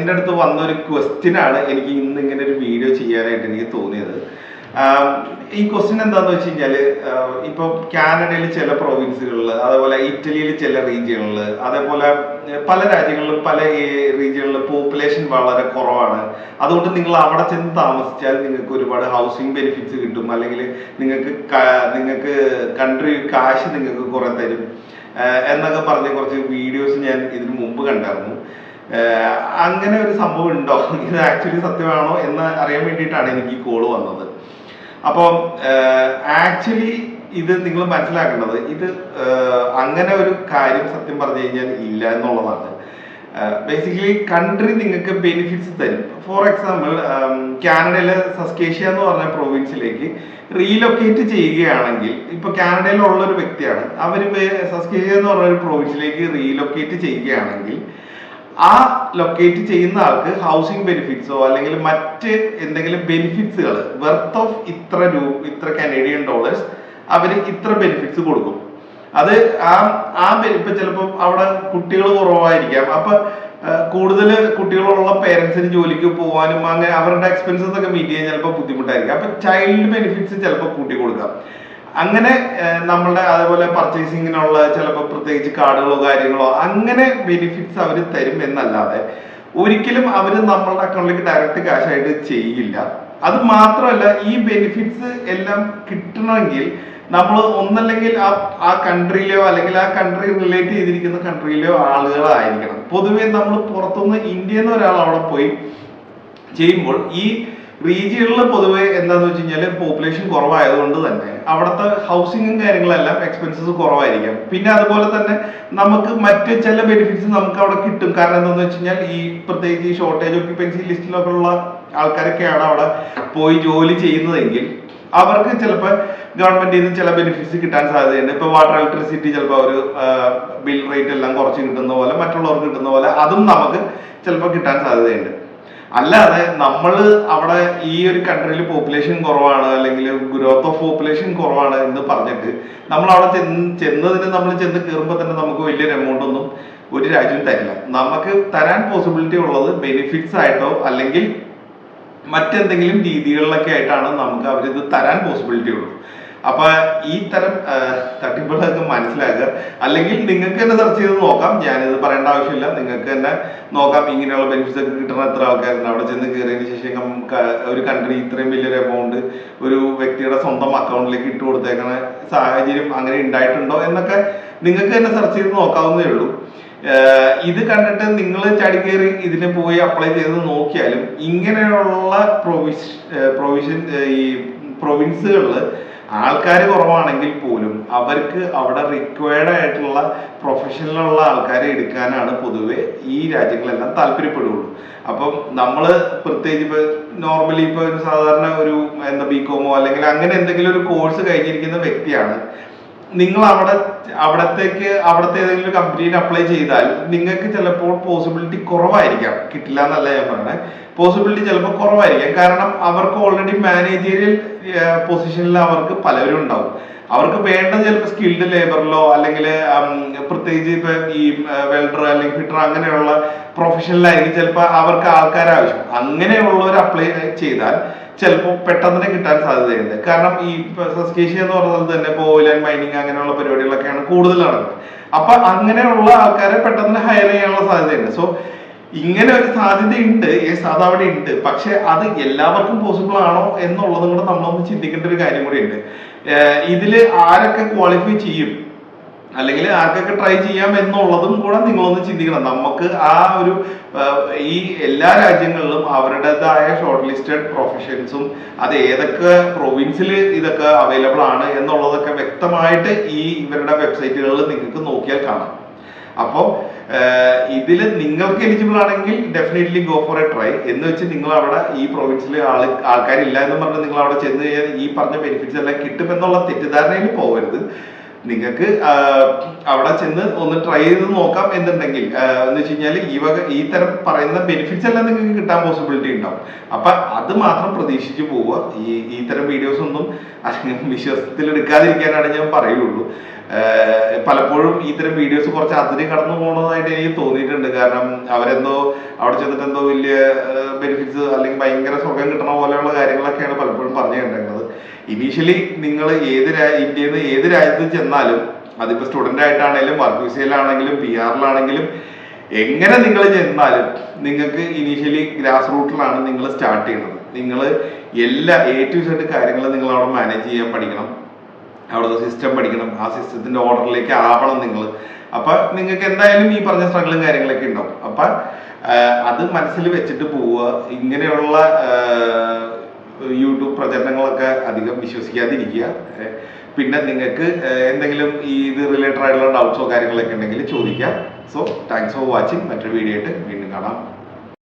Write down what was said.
എന്റെ അടുത്ത് വന്നൊരു ക്വസ്റ്റ്യൻ ആണ് എനിക്ക് ഇന്ന് ഇങ്ങനെ ഒരു വീഡിയോ ചെയ്യാനായിട്ട് എനിക്ക് തോന്നിയത്. ഈ ക്വസ്റ്റ്യൻ എന്താന്ന് വെച്ച് കഴിഞ്ഞാൽ ആഹ് ഇപ്പൊ കാനഡയിൽ ചില പ്രൊവിൻസുകളിൽ അതേപോലെ ഇറ്റലിയിൽ ചില റീജിയണിൽ അതേപോലെ പല രാജ്യങ്ങളിലും പല റീജിയണിൽ പോപ്പുലേഷൻ വളരെ കുറവാണ്. അതുകൊണ്ട് നിങ്ങൾ അവിടെ ചെന്ന് താമസിച്ചാൽ നിങ്ങൾക്ക് ഒരുപാട് ഹൗസിംഗ് ബെനിഫിറ്റ്സ് കിട്ടും. അല്ലെങ്കിൽ നിങ്ങൾക്ക് നിങ്ങൾക്ക് കൺട്രി കാശ് നിങ്ങൾക്ക് കുറെ തരും. എന്നൊക്കെ പറഞ്ഞ കുറച്ച് വീഡിയോസ് ഞാൻ ഇതിനു മുമ്പ് കണ്ടായിരുന്നു. അങ്ങനെ ഒരു സംഭവം ഉണ്ടോ? ഇത് ആക്ച്വലി സത്യമാണോ എന്ന് അറിയാൻ വേണ്ടിയിട്ടാണ് എനിക്ക് ഈ കോൾ വന്നത്. അപ്പം ആക്ച്വലി ഇത് നിങ്ങൾ മനസ്സിലാക്കേണ്ടത് ഇത് അങ്ങനെ ഒരു കാര്യം സത്യം പറഞ്ഞു കഴിഞ്ഞാൽ ഇല്ല എന്നുള്ളതാണ്. ബേസിക്കലി കൺട്രി നിങ്ങൾക്ക് ബെനിഫിറ്റ്സ് തരും. ഫോർ എക്സാമ്പിൾ കാനഡയിലെ സസ്കേഷ്യ എന്ന് പറഞ്ഞ പ്രൊവിൻസിലേക്ക് റീലൊക്കേറ്റ് ചെയ്യുകയാണെങ്കിൽ ഇപ്പൊ കാനഡയിലുള്ള ഒരു വ്യക്തിയാണ്. അവർ സസ്കേഷ്യ എന്ന് പറഞ്ഞ ഒരു പ്രൊവിൻസിലേക്ക് റീലൊക്കേറ്റ് ചെയ്യുകയാണെങ്കിൽ ആ ലൊക്കേറ്റ് ചെയ്യുന്ന ആൾക്ക് ഹൗസിംഗ് ബെനിഫിറ്റ്സോ അല്ലെങ്കിൽ മറ്റ് എന്തെങ്കിലും ബെനിഫിറ്റ്സുകൾ വെർത്ത് ഓഫ് ഇത്ര രൂപ ഇത്ര കനേഡിയൻ ഡോളേഴ്സ് അവർ ഇത്ര ബെനിഫിറ്റ്സ് കൊടുക്കും. അത് ആ ആ ഇപ്പൊ ചിലപ്പോ അവിടെ കുട്ടികൾ കുറവായിരിക്കാം. അപ്പൊ കൂടുതൽ കുട്ടികളുള്ള പേരൻസിന് ജോലിക്ക് പോകാനും അങ്ങനെ അവരുടെ എക്സ്പെൻസസ് ഒക്കെ മീറ്റ് ചെയ്യാൻ ചിലപ്പോൾ ബുദ്ധിമുട്ടായിരിക്കും. അപ്പൊ ചൈൽഡ് ബെനിഫിറ്റ്സ് ചിലപ്പോൾ കൂട്ടി കൊടുക്കാം അങ്ങനെ നമ്മളുടെ അതേപോലെ പർച്ചേസിങ്ങിനുള്ള ചിലപ്പോൾ പ്രത്യേകിച്ച് കാർഡുകളോ കാര്യങ്ങളോ അങ്ങനെ ബെനിഫിറ്റ്സ് അവർ തരും എന്നല്ലാതെ ഒരിക്കലും അവർ നമ്മളുടെ അക്കൗണ്ടിലേക്ക് ഡയറക്റ്റ് കാശ് ആയിട്ട് ചെയ്യില്ല. അത് മാത്രമല്ല ഈ ബെനിഫിറ്റ്സ് എല്ലാം കിട്ടണമെങ്കിൽ നമ്മൾ ഒന്നല്ലെങ്കിൽ ആ ആ കൺട്രിയിലെയോ അല്ലെങ്കിൽ ആ കൺട്രി റിലേറ്റ് ചെയ്തിരിക്കുന്ന കൺട്രിയിലെയോ ആളുകളായിരിക്കണം. പൊതുവേ നമ്മൾ പുറത്തുനിന്ന് ഇന്ത്യയിൽ നിന്ന് ഒരാൾ അവിടെ പോയി ചെയ്യുമ്പോൾ ഈ റീജിയണിൽ പൊതുവെ എന്താന്ന് വെച്ച് കഴിഞ്ഞാൽ പോപ്പുലേഷൻ കുറവായതുകൊണ്ട് തന്നെ അവിടുത്തെ ഹൗസിങ്ങും കാര്യങ്ങളെല്ലാം എക്സ്പെൻസസ് കുറവായിരിക്കാം. പിന്നെ അതുപോലെ തന്നെ നമുക്ക് മറ്റ് ചില ബെനിഫിറ്റ്സ് നമുക്ക് അവിടെ കിട്ടും. കാരണം എന്താണെന്ന് വെച്ച് കഴിഞ്ഞാൽ ഈ പ്രത്യേകിച്ച് ഈ ഷോർട്ടേജ് ഓക്യുപ്പൻസി ലിസ്റ്റിലൊക്കെ ഉള്ള ആൾക്കാരൊക്കെയാണ് അവിടെ പോയി ജോലി ചെയ്യുന്നതെങ്കിൽ അവർക്ക് ചിലപ്പോൾ ഗവൺമെന്റിൽ നിന്ന് ചില ബെനിഫിറ്റ്സ് കിട്ടാൻ സാധ്യതയുണ്ട്. ഇപ്പൊ വാട്ടർ ഇലക്ട്രിസിറ്റി ചിലപ്പോൾ ഒരു ബിൽ റേറ്റ് എല്ലാം കുറച്ച് കിട്ടുന്ന പോലെ മറ്റുള്ളവർക്ക് കിട്ടുന്ന പോലെ അതും നമുക്ക് ചിലപ്പോൾ കിട്ടാൻ സാധ്യതയുണ്ട്. അല്ലാതെ നമ്മൾ അവിടെ ഈ ഒരു കൺട്രിയിൽ പോപ്പുലേഷൻ കുറവാണ് അല്ലെങ്കിൽ ഗ്രോത്ത് ഓഫ് പോപ്പുലേഷൻ കുറവാണ് എന്ന് പറഞ്ഞിട്ട് നമ്മൾ അവിടെ ചെന്ന് ചെന്നതിന് നമ്മൾ ചെന്ന് കയറുമ്പോൾ തന്നെ നമുക്ക് വലിയൊരു എമൗണ്ട് ഒന്നും ഒരു രാജ്യം തരില്ല. നമുക്ക് തരാൻ പോസിബിലിറ്റി ഉള്ളത് ബെനിഫിറ്റ്സ് ആയിട്ടോ അല്ലെങ്കിൽ മറ്റെന്തെങ്കിലും രീതികളിലൊക്കെ ആയിട്ടാണ് നമുക്ക് അവരിത് തരാൻ പോസിബിലിറ്റി ഉള്ളൂ. അപ്പൊ ഈ തരം തട്ടിപ്പുകളൊക്കെ മനസ്സിലാക്കുക. അല്ലെങ്കിൽ നിങ്ങൾക്ക് തന്നെ സെർച്ച് ചെയ്ത് നോക്കാം. ഞാനിത് പറയേണ്ട ആവശ്യമില്ല. നിങ്ങൾക്ക് തന്നെ നോക്കാം. ഇങ്ങനെയുള്ള ബെനിഫിറ്റ്സ് ഒക്കെ കിട്ടുന്ന എത്ര ആൾക്കാരുണ്ട്. അവിടെ ചെന്ന് കയറിയതിന് ശേഷം ഒരു കൺട്രി ഇത്രയും വലിയൊരു എമൗണ്ട് ഒരു വ്യക്തിയുടെ സ്വന്തം അക്കൗണ്ടിലേക്ക് ഇട്ട് കൊടുത്തേക്കണ സാഹചര്യം അങ്ങനെ ഉണ്ടായിട്ടുണ്ടോ എന്നൊക്കെ നിങ്ങൾക്ക് തന്നെ സെർച്ച് ചെയ്ത് നോക്കാവുന്നേ ഉള്ളൂ. ഇത് കണ്ടിട്ട് നിങ്ങൾ ചടികേറി ഇതിന് പോയി അപ്ലൈ ചെയ്ത് നോക്കിയാലും ഇങ്ങനെയുള്ള പ്രൊവിഷ് പ്രൊവിഷൻ ഈ പ്രൊവിൻസുകളിൽ ആൾക്കാർ കുറവാണെങ്കിൽ പോലും അവർക്ക് അവിടെ റിക്വയർഡ് ആയിട്ടുള്ള പ്രൊഫഷനിലുള്ള ആൾക്കാരെ എടുക്കാനാണ് പൊതുവെ ഈ രാജ്യങ്ങളെല്ലാം താല്പര്യപ്പെടുകയുള്ളൂ അപ്പം നമ്മൾ പ്രത്യേകിച്ച് ഇപ്പൊ നോർമലി ഇപ്പൊ ഒരു സാധാരണ ഒരു എന്താ ബികോമോ അല്ലെങ്കിൽ അങ്ങനെ എന്തെങ്കിലും ഒരു കോഴ്സ് കഴിഞ്ഞിരിക്കുന്ന വ്യക്തിയാണ്. നിങ്ങൾ അവിടെ അവിടത്തേക്ക് അവിടുത്തെ ഏതെങ്കിലും കമ്പനിയിൽ അപ്ലൈ ചെയ്താൽ നിങ്ങൾക്ക് ചിലപ്പോൾ പോസിബിലിറ്റി കുറവായിരിക്കാം. കിട്ടില്ല എന്നല്ല ഞാൻ പറഞ്ഞത് പോസിബിലിറ്റി ചിലപ്പോൾ കുറവായിരിക്കാം. കാരണം അവർക്ക് ഓൾറെഡി മാനേജീരിയൽ പൊസിഷനിൽ അവർക്ക് പലരും ഉണ്ടാവും അവർക്ക് വേണ്ട ചിലപ്പോൾ സ്കിൽഡ് ലേബറിലോ അല്ലെങ്കിൽ പ്രത്യേകിച്ച് ഇപ്പൊ ഈ വെൽഡർ അല്ലെങ്കിൽ ഫിറ്റർ അങ്ങനെയുള്ള പ്രൊഫഷനിലായിരിക്കും ചിലപ്പോൾ അവർക്ക് ആൾക്കാർ ആവശ്യം. അങ്ങനെയുള്ളവർ അപ്ലൈ ചെയ്താൽ ചിലപ്പോൾ പെട്ടെന്ന് കിട്ടാൻ സാധ്യതയുണ്ട്. കാരണം ഈ സസ്കേഷ്യ എന്ന് പറഞ്ഞ സ്ഥലത്ത് തന്നെ ഇപ്പോൾ ഓയിൽ ആൻഡ് മൈനിങ് അങ്ങനെയുള്ള പരിപാടികളൊക്കെയാണ് കൂടുതൽ നടക്കുന്നത്. അപ്പൊ അങ്ങനെയുള്ള ആൾക്കാരെ പെട്ടെന്ന് ഹയർ ചെയ്യാനുള്ള സാധ്യതയുണ്ട്. സോ ഇങ്ങനെ ഒരു സാധ്യതയുണ്ട്. യെസ് അത് അവിടെ ഉണ്ട്. പക്ഷെ അത് എല്ലാവർക്കും പോസിബിൾ ആണോ എന്നുള്ളതും കൂടെ നമ്മളൊന്ന് ചിന്തിക്കേണ്ട ഒരു കാര്യം കൂടി ഉണ്ട്. ഇതിൽ ആരൊക്കെ ക്വാളിഫൈ ചെയ്യും? അല്ലെങ്കിൽ ആർക്കൊക്കെ ട്രൈ ചെയ്യാം എന്നുള്ളതും കൂടെ നിങ്ങളൊന്ന് ചിന്തിക്കണം. നമുക്ക് ആ ഒരു ഈ എല്ലാ രാജ്യങ്ങളിലും അവരുടേതായ ഷോർട്ട് ലിസ്റ്റഡ് പ്രൊഫഷൻസും അത് ഏതൊക്കെ പ്രൊവിൻസിൽ ഇതൊക്കെ അവൈലബിൾ ആണ് എന്നുള്ളതൊക്കെ വ്യക്തമായിട്ട് ഈ ഇവരുടെ വെബ്സൈറ്റുകളിൽ നിങ്ങൾക്ക് നോക്കിയാൽ കാണാം. അപ്പോൾ ഇതിൽ നിങ്ങൾക്ക് എലിജിബിൾ ആണെങ്കിൽ definitely go for a try എന്ന് വെച്ച് നിങ്ങൾ അവിടെ ഈ പ്രൊവിൻസിൽ ആൾ ആൾക്കാരില്ല എന്ന് പറഞ്ഞ് നിങ്ങൾ അവിടെ ചെന്ന് കഴിഞ്ഞാൽ ഈ പറഞ്ഞ ബെനിഫിറ്റ്സ് എല്ലാം കിട്ടും എന്നുള്ള തെറ്റിദ്ധാരണയിൽ പോകരുത് നിങ്ങൾക്ക് അവിടെ ചെന്ന് ഒന്ന് ട്രൈ ചെയ്ത് നോക്കാം എന്നുണ്ടെങ്കിൽ. എന്ന് വെച്ച് കഴിഞ്ഞാൽ ഈ വക ഈ തരം പറയുന്ന ബെനിഫിറ്റ്സ് എല്ലാം നിങ്ങൾക്ക് കിട്ടാൻ പോസിബിലിറ്റി ഉണ്ടാവും. അപ്പൊ അത് മാത്രം പ്രതീക്ഷിച്ച് പോവുക. ഈ ഈ തരം വീഡിയോസ് ഒന്നും വിശ്വാസത്തിൽ എടുക്കാതിരിക്കാനാണ് ഞാൻ പറയുള്ളൂ. പലപ്പോഴും ഇത്തരം വീഡിയോസ് കുറച്ച് അതിന് കടന്നു പോകുന്നതായിട്ട് എനിക്ക് തോന്നിയിട്ടുണ്ട്. കാരണം അവരെന്തോ അവിടെ ചെന്നിട്ട് എന്തോ വലിയ ബെനിഫിറ്റ്സ് അല്ലെങ്കിൽ ഭയങ്കര സുഖം കിട്ടണ പോലെയുള്ള കാര്യങ്ങളൊക്കെയാണ് പലപ്പോഴും പറഞ്ഞു കേട്ടേക്കുന്നത് ഇനീഷ്യലി നിങ്ങൾ ഏത് ഇന്ത്യയിൽ നിന്ന് ഏത് രാജ്യത്ത് ചെന്നാലും അതിപ്പോൾ സ്റ്റുഡന്റ് ആയിട്ടാണെങ്കിലും വർക്ക് വിസയിലാണെങ്കിലും പി ആറിലാണെങ്കിലും എങ്ങനെ നിങ്ങൾ ചെന്നാലും നിങ്ങൾക്ക് ഇനീഷ്യലി ഗ്രാസ് റൂട്ടിലാണ് നിങ്ങൾ സ്റ്റാർട്ട് ചെയ്യുന്നത്. നിങ്ങൾ എല്ലാ എ ടു സെഡ് കാര്യങ്ങൾ നിങ്ങൾ അവിടെ മാനേജ് ചെയ്യാൻ പഠിക്കണം. അവിടുത്തെ സിസ്റ്റം പഠിക്കണം. ആ സിസ്റ്റത്തിന്റെ ഓർഡറിലേക്ക് ആവണം നിങ്ങൾ അപ്പൊ നിങ്ങൾക്ക് എന്തായാലും ഈ പറഞ്ഞ സ്ട്രഗിളും കാര്യങ്ങളൊക്കെ ഉണ്ടാവും. അപ്പൊ അത് മനസ്സിൽ വെച്ചിട്ട് പോവുക. ഇങ്ങനെയുള്ള യൂട്യൂബ് പ്രചരണങ്ങളൊക്കെ അധികം വിശ്വസിക്കാതിരിക്കുക. പിന്നെ നിങ്ങൾക്ക് എന്തെങ്കിലും ഈ ഇത് റിലേറ്റഡ് ആയിട്ടുള്ള ഡൗട്ട്സോ കാര്യങ്ങളൊക്കെ ഉണ്ടെങ്കിൽ ചോദിക്കാം. സോ താങ്ക്സ് ഫോർ വാച്ചിങ് മറ്റൊരു വീഡിയോ ആയിട്ട് വീണ്ടും കാണാം.